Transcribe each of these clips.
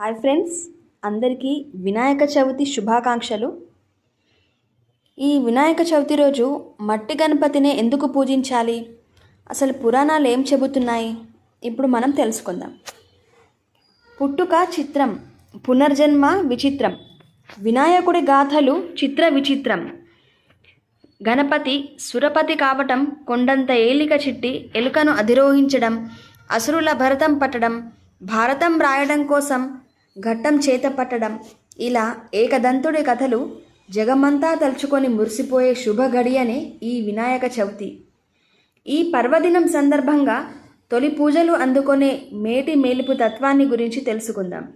Hi friends అందరికీ వినాయక చవితి శుభాకాంక్షలు. ఈ వినాయక చవితి రోజు మట్టి గణపతిని ఎందుకు పూజించాలి? అసలు పురాణాలు ఏం చెబుతున్నాయి? ఇప్పుడు మనం తెలుసుకుందాం. పుట్టుక చిత్రం పునర్జన్మ విచిత్రం. వినాయకుడి గాథలు చిత్ర విచిత్రం. గణపతి సురపతి కావటం కొండంత ఏలిక చిట్టి ఎలుకను అధిరోహించడం అసురుల భరతం పట్టడం భారతం రాయడం కోసం ఘట్టం చేత పట్టడం. ఇలా ఏకదంతుడి కథలు జగమంతా తలుచుకొని మురిసిపోయే శుభ గడియనే ఈ వినాయక చవితి. ఈ పర్వదినం సందర్భంగా తొలి పూజలు అందుకునే మేటి మేలుపు తత్వాన్ని గురించి తెలుసుకుందాం.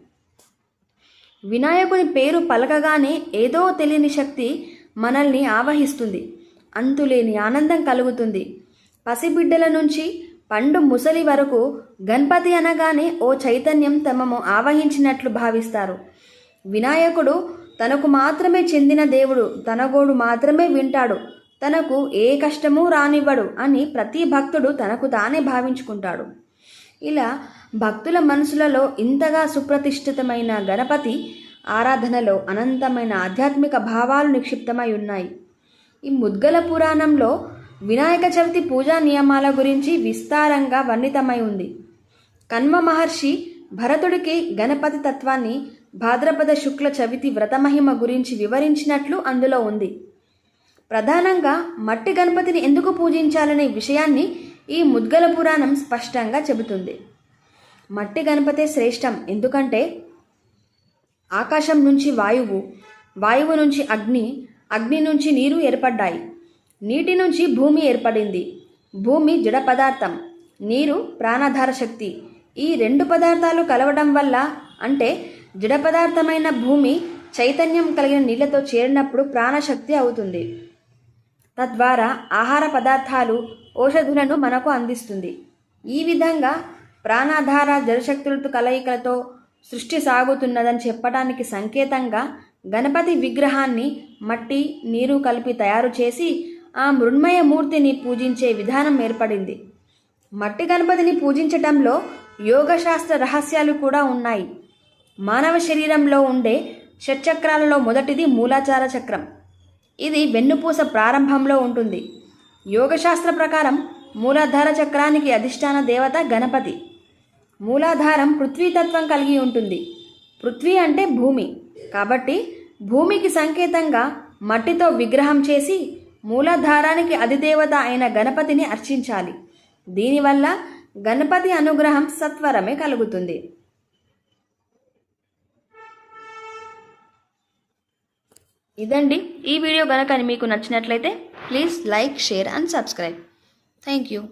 వినాయకుని పేరు పలకగానే ఏదో తెలియని శక్తి మనల్ని ఆవహిస్తుంది. అంతులేని ఆనందం కలుగుతుంది. పసిబిడ్డల నుంచి పండు ముసలి వరకు గణపతి అనగానే ఓ చైతన్యం తమము ఆవహించినట్లు భావిస్తారు. వినాయకుడు తనకు మాత్రమే చెందిన దేవుడు తనగోడు మాత్రమే వింటాడు. తనకు ఏ కష్టమూ రానివ్వడు అని ప్రతి భక్తుడు తనకు తానే భావించుకుంటాడు. ఇలా భక్తుల మనసులలో ఇంతగా సుప్రతిష్ఠితమైన గణపతి ఆరాధనలో అనంతమైన ఆధ్యాత్మిక భావాలు నిక్షిప్తమై ఉన్నాయి. ఈ ముద్గల పురాణంలో వినాయక చవితి పూజా నియమాల గురించి విస్తారంగా వర్ణితమై ఉంది. కన్మ మహర్షి భరతుడికి గణపతి తత్వాన్ని భాద్రపద శుక్ల చవితి వ్రతమహిమ గురించి వివరించినట్లు అందులో ఉంది. ప్రధానంగా మట్టి గణపతిని ఎందుకు పూజించాలనే విషయాన్ని ఈ ముద్గల పురాణం స్పష్టంగా చెబుతుంది. మట్టి గణపతే శ్రేష్టం. ఎందుకంటే ఆకాశం నుంచి వాయువు వాయువు నుంచి అగ్ని అగ్ని నుంచి నీరు ఏర్పడ్డాయి. నీటి నుంచి భూమి ఏర్పడింది. భూమి జడ పదార్థం నీరు ప్రాణాధార శక్తి. ఈ రెండు పదార్థాలు కలవడం వల్ల అంటే జడ పదార్థమైన భూమి చైతన్యం కలిగిన నీళ్ళతో చేరినప్పుడు ప్రాణశక్తి అవుతుంది. తద్వారా ఆహార పదార్థాలు ఔషధులను మనకు అందిస్తుంది. ఈ విధంగా ప్రాణాధార జలశక్తులతో కలయికలతో సృష్టి సాగుతున్నదని చెప్పడానికి సంకేతంగా గణపతి విగ్రహాన్ని మట్టి నీరు కలిపి తయారు చేసి ఆ మృణ్మయ మూర్తిని పూజించే విధానం ఏర్పడింది. మట్టి గణపతిని పూజించటంలో యోగశాస్త్ర రహస్యాలు కూడా ఉన్నాయి. మానవ శరీరంలో ఉండే షట్చక్రాలలో మొదటిది మూలాచార చక్రం. ఇది వెన్నుపూస ప్రారంభంలో ఉంటుంది. యోగశాస్త్ర ప్రకారం మూలాధార చక్రానికి అధిష్టాన దేవత గణపతి. మూలాధారం పృథ్వీతత్వం కలిగి ఉంటుంది. పృథ్వీ అంటే భూమి. కాబట్టి భూమికి సంకేతంగా మట్టితో విగ్రహం చేసి మూలాధారానికి అధిదేవత అయిన గణపతిని అర్చించాలి. దీనివల్ల గణపతి అనుగ్రహం సత్వరమే కలుగుతుంది. ఇదండి ఈ వీడియో కనుక మీకు నచ్చినట్లయితే please like share and subscribe. Thank you.